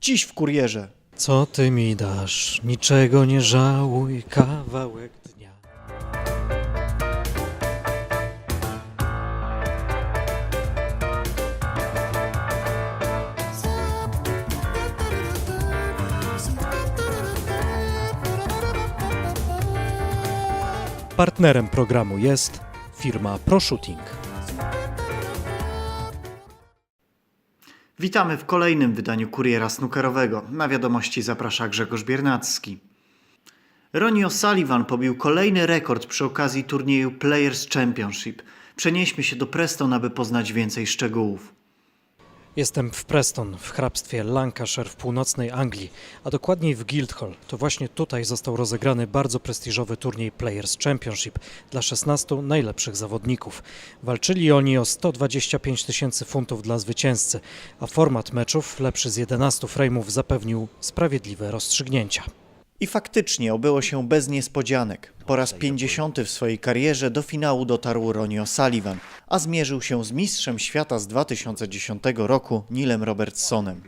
Dziś w kurierze. Co ty mi dasz? Niczego nie żałuj, kawałek dnia. Partnerem programu jest firma ProShooting. Witamy w kolejnym wydaniu Kuriera Snookerowego. Na wiadomości zaprasza Grzegorz Biernacki. Ronnie O'Sullivan pobił kolejny rekord przy okazji turnieju Players Championship. Przenieśmy się do Preston, aby poznać więcej szczegółów. Jestem w Preston, w hrabstwie Lancashire w północnej Anglii, a dokładniej w Guildhall. To właśnie tutaj został rozegrany bardzo prestiżowy turniej Players Championship dla 16 najlepszych zawodników. Walczyli oni o 125 tysięcy funtów dla zwycięzcy, a format meczów, lepszy z 11 frame'ów, zapewnił sprawiedliwe rozstrzygnięcia. I faktycznie obyło się bez niespodzianek. Po raz 50 w swojej karierze do finału dotarł Ronnie O'Sullivan, a zmierzył się z mistrzem świata z 2010 roku Nilem Robertsonem.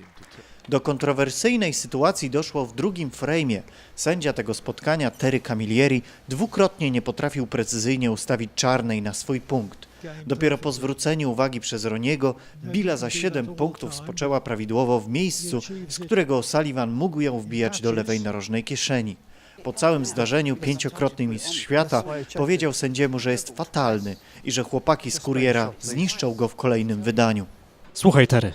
Do kontrowersyjnej sytuacji doszło w drugim frejmie. Sędzia tego spotkania, Terry Camilleri, dwukrotnie nie potrafił precyzyjnie ustawić czarnej na swój punkt. Dopiero po zwróceniu uwagi przez Roniego, Billa za 7 punktów spoczęła prawidłowo w miejscu, z którego O'Sullivan mógł ją wbijać do lewej narożnej kieszeni. Po całym zdarzeniu pięciokrotny mistrz świata powiedział sędziemu, że jest fatalny i że chłopaki z kuriera zniszczą go w kolejnym wydaniu. Słuchaj, Terry,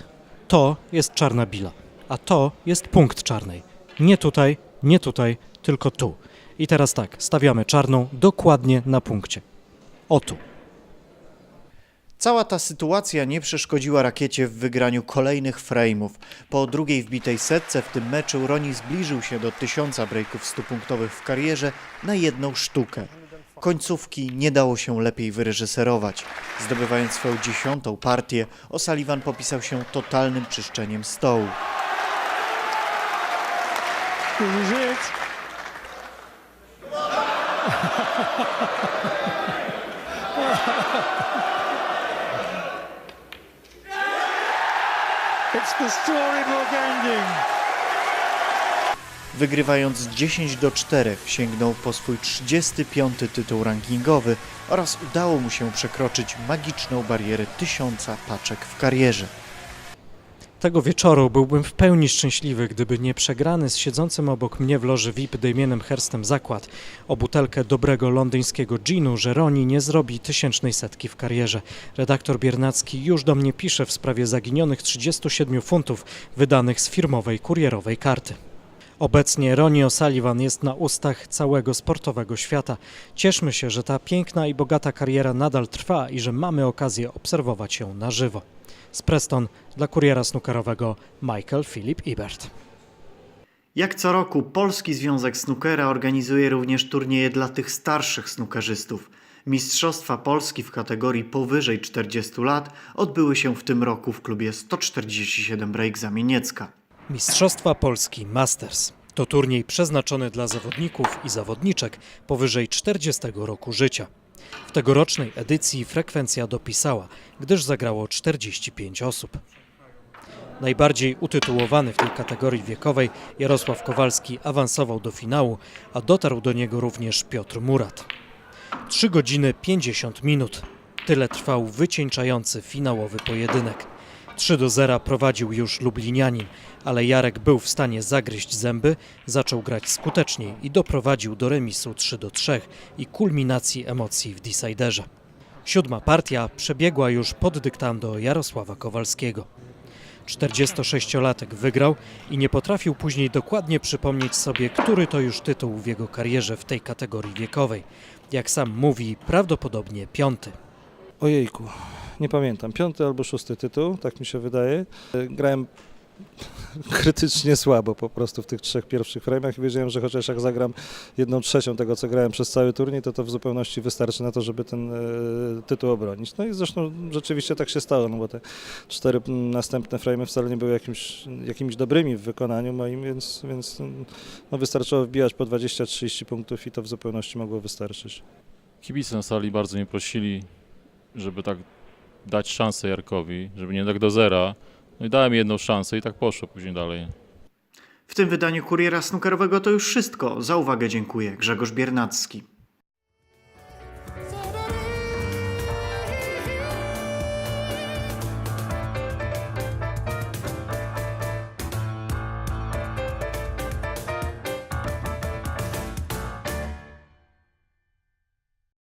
to jest czarna bila, a to jest punkt czarnej. Nie tutaj, nie tutaj, tylko tu. I teraz tak, stawiamy czarną dokładnie na punkcie. O tu. Cała ta sytuacja nie przeszkodziła rakiecie w wygraniu kolejnych frame'ów. Po drugiej wbitej setce w tym meczu Roni zbliżył się do tysiąca breaków stupunktowych w karierze na jedną sztukę. Końcówki nie dało się lepiej wyreżyserować. Zdobywając swoją dziesiątą partię, O'Sullivan popisał się totalnym czyszczeniem stołu. Wygrywając 10 do 4 sięgnął po swój 35 tytuł rankingowy oraz udało mu się przekroczyć magiczną barierę tysiąca paczek w karierze. Tego wieczoru byłbym w pełni szczęśliwy, gdyby nie przegrany z siedzącym obok mnie w loży VIP Damienem Herstem zakład o butelkę dobrego londyńskiego ginu, że Roni nie zrobi tysięcznej setki w karierze. Redaktor Biernacki już do mnie pisze w sprawie zaginionych 37 funtów wydanych z firmowej kurierowej karty. Obecnie Ronnie O'Sullivan jest na ustach całego sportowego świata. Cieszmy się, że ta piękna i bogata kariera nadal trwa i że mamy okazję obserwować ją na żywo. Z Preston dla kuriera snookerowego Michael Philip Ibert. Jak co roku Polski Związek Snookera organizuje również turnieje dla tych starszych snookerzystów. Mistrzostwa Polski w kategorii powyżej 40 lat odbyły się w tym roku w klubie 147 Break Zamieniecka. Mistrzostwa Polski Masters to turniej przeznaczony dla zawodników i zawodniczek powyżej 40 roku życia. W tegorocznej edycji frekwencja dopisała, gdyż zagrało 45 osób. Najbardziej utytułowany w tej kategorii wiekowej Jarosław Kowalski awansował do finału, a dotarł do niego również Piotr Murat. 3 godziny 50 minut. Tyle trwał wycieńczający finałowy pojedynek. 3 do 0 prowadził już Lublinianin, ale Jarek był w stanie zagryźć zęby, zaczął grać skuteczniej i doprowadził do remisu 3 do 3 i kulminacji emocji w Deciderze. Siódma partia przebiegła już pod dyktando Jarosława Kowalskiego. 46-latek wygrał i nie potrafił później dokładnie przypomnieć sobie, który to już tytuł w jego karierze w tej kategorii wiekowej. Jak sam mówi, prawdopodobnie piąty. Ojejku, nie pamiętam. Piąty albo szósty tytuł, tak mi się wydaje. E, Grałem krytycznie słabo po prostu w tych trzech pierwszych frame'ach i wiedziałem, że chociaż jak zagram jedną trzecią tego, co grałem przez cały turniej, to to w zupełności wystarczy na to, żeby ten e, tytuł obronić. No i zresztą rzeczywiście tak się stało, no bo te cztery następne frame'y wcale nie były jakimś, jakimiś dobrymi w wykonaniu moim, więc, więc mm, no, wystarczyło wbijać po 20-30 punktów i to w zupełności mogło wystarczyć. Kibice na sali bardzo mnie prosili, żeby tak dać szansę Jarkowi, żeby nie tak do zera. No i dałem jedną szansę i tak poszło później dalej. W tym wydaniu Kuriera Snookerowego to już wszystko. Za uwagę dziękuję. Grzegorz Biernacki.